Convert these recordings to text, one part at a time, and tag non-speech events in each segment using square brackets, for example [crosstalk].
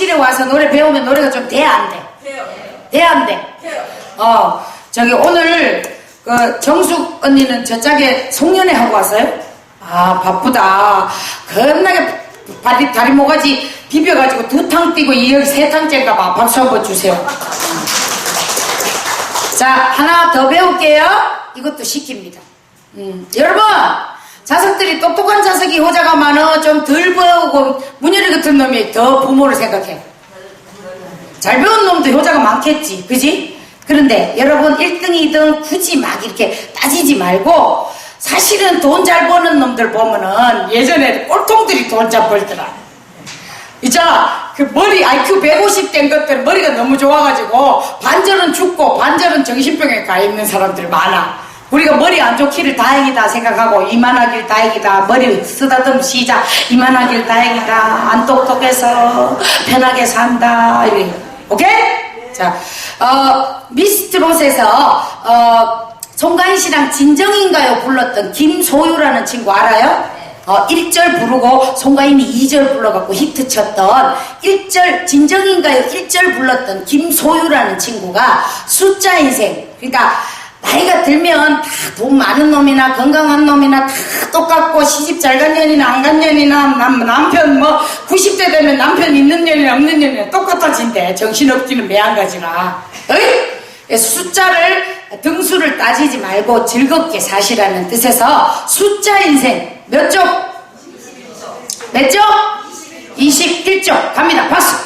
실에 와서 노래 배우면 노래가 좀 돼, 안 돼? 돼, 안 돼? 어, 저기 오늘 그 정숙 언니는 저 짝에 송년회 하고 왔어요? 아, 바쁘다. 겁나게 다리, 다리 모가지 비벼가지고 두 탕 뛰고 이열 세 탕째인가 봐. 박수 한번 주세요. 자, 하나 더 배울게요. 이것도 시킵니다. 음, 여러분, 자석들이 똑똑한 자석이 호자가 많어 좀 덜 배우고 문열이 같은 놈이 더 부모를 생각해. 잘 배운 놈도 효자가 많겠지. 그지? 그런데 여러분 1등, 2등 굳이 막 이렇게 따지지 말고 사실은 돈 잘 버는 놈들 보면은 예전에 꼴통들이 돈 잘 벌더라. 있잖아. 그 머리 IQ 150 된 것들 머리가 너무 좋아가지고 반절은 죽고 반절은 정신병에 가 있는 사람들 많아. 우리가 머리 안 좋기를 다행이다 생각하고 이만하길 다행이다. 머리 쓰다듬 시작. 이만하길 다행이다. 안 똑똑해서 편하게 산다. 이래. 오케이? 자, 어, 미스트롯에서 어, 송가인 씨랑 진정인가요? 불렀던 김소유라는 친구 알아요? 어, 1절 부르고 송가인이 2절 불러갖고 히트 쳤던 1절 진정인가요? 1절 불렀던 김소유라는 친구가 숫자 인생. 그러니까 나이가 들면 다 돈 많은 놈이나 건강한 놈이나 다 똑같고 시집 잘 간 년이나 안 간 년이나 남, 남편 뭐 90대 되면 남편 있는 년이나 없는 년이나 똑같아진대 정신없기는 매한가지라? 숫자를 등수를 따지지 말고 즐겁게 사시라는 뜻에서 숫자 인생 몇 쪽? 몇 쪽? 21쪽 갑니다 박수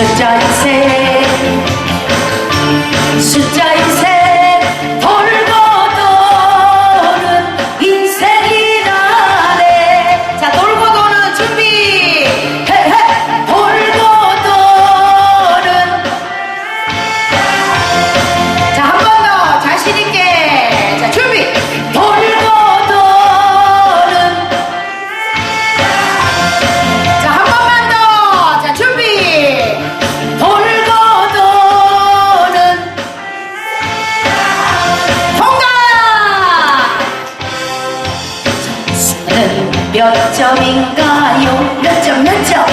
숫자 인생 숫 몇 점인가요? 몇 점, 몇 점?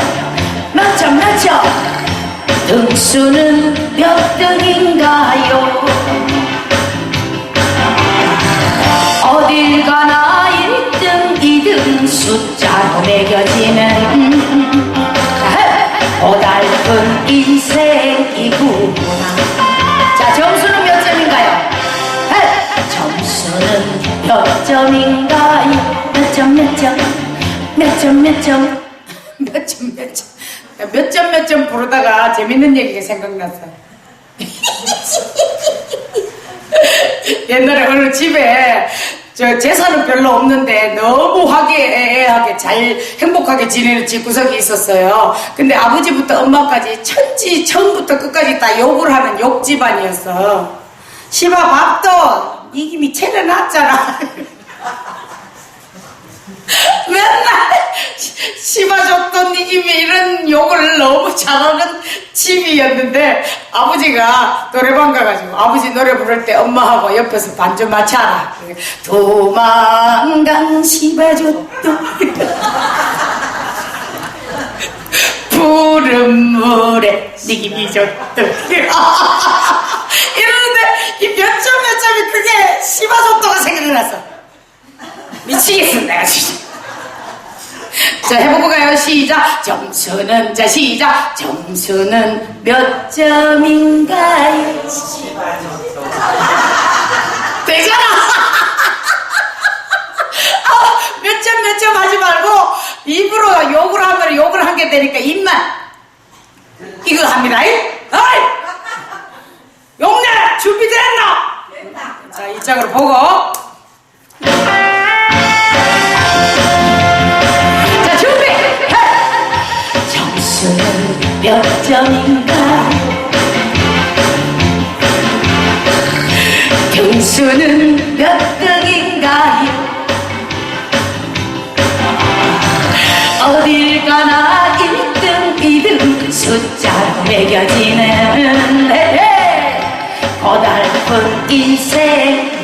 몇 점, 몇 점? 등수는 몇 등인가요? 어딜 가나 1등, 2등 숫자로 매겨지는 고달픈 인생이구나. 자, 점수는 몇 점인가요? 헤! 점수는 몇 점인가요? 몇 점, 몇 점? 몇 점, 몇 점? 몇 점, 몇 점? 부르다가 재밌는 얘기가 생각났어. [laughs] 옛날에 어느 집에 저 재산은 별로 없는데 너무 화기애애하게 잘 행복하게 지내는 집구석이 있었어요. 근데 아버지부터 엄마까지 천지 처음부터 끝까지 다 욕을 하는 욕 집안이었어. 시바 밥도 이김이 차려놨잖아. [laughs] [laughs] 맨날 씹어줬던 이김이 이런 욕을 너무 잘하는 집이었는데 아버지가 노래방 가가지고 아버지 노래 부를 때 엄마하고 옆에서 반주 맞춰라. 도망간 씹어줬던 [laughs] 푸른 물에 니김이 줬던 [laughs] 이러는데 이 몇 점 몇 점이 그게 씹어줬다가 생각이 났어 미치겠어 내가 진짜 자 해보고 가요. 시작. 점수는 자 시작. 점수는 몇 점인가요? 되잖아. [laughs] 어, 몇점 몇 점 하지 말고 입으로 욕을 하면 욕을 하게 되니까 입만. 이거 합니다. 이? 어이! 용내 준비됐나? 자 이쪽으로 보고 몇 점인가 등수는 몇 등인가요? 어딜 가나 1등 2등 숫자로 매겨지는. 고달픈 인생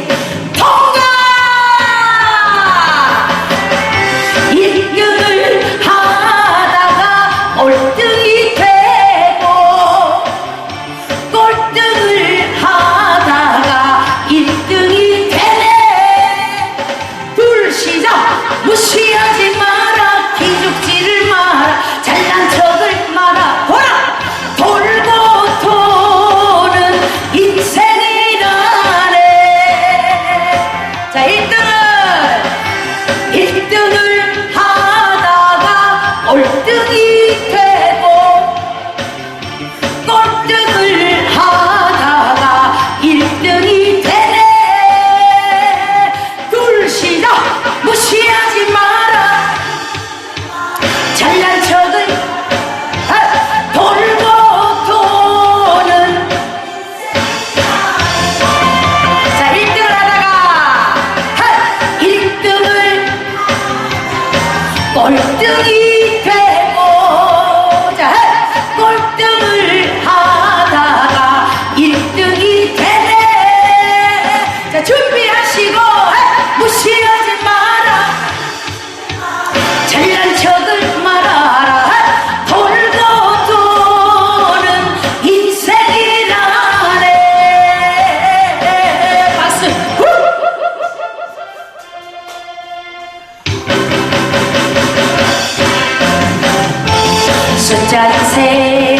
숫자세.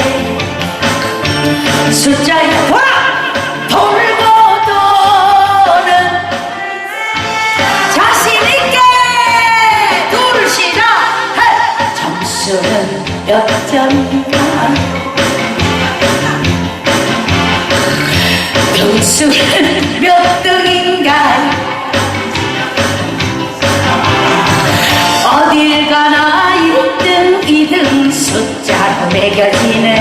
숫자에 확 돌고 도는 자신있게 두르시라 점수는 몇 점인가? 점수는 gallina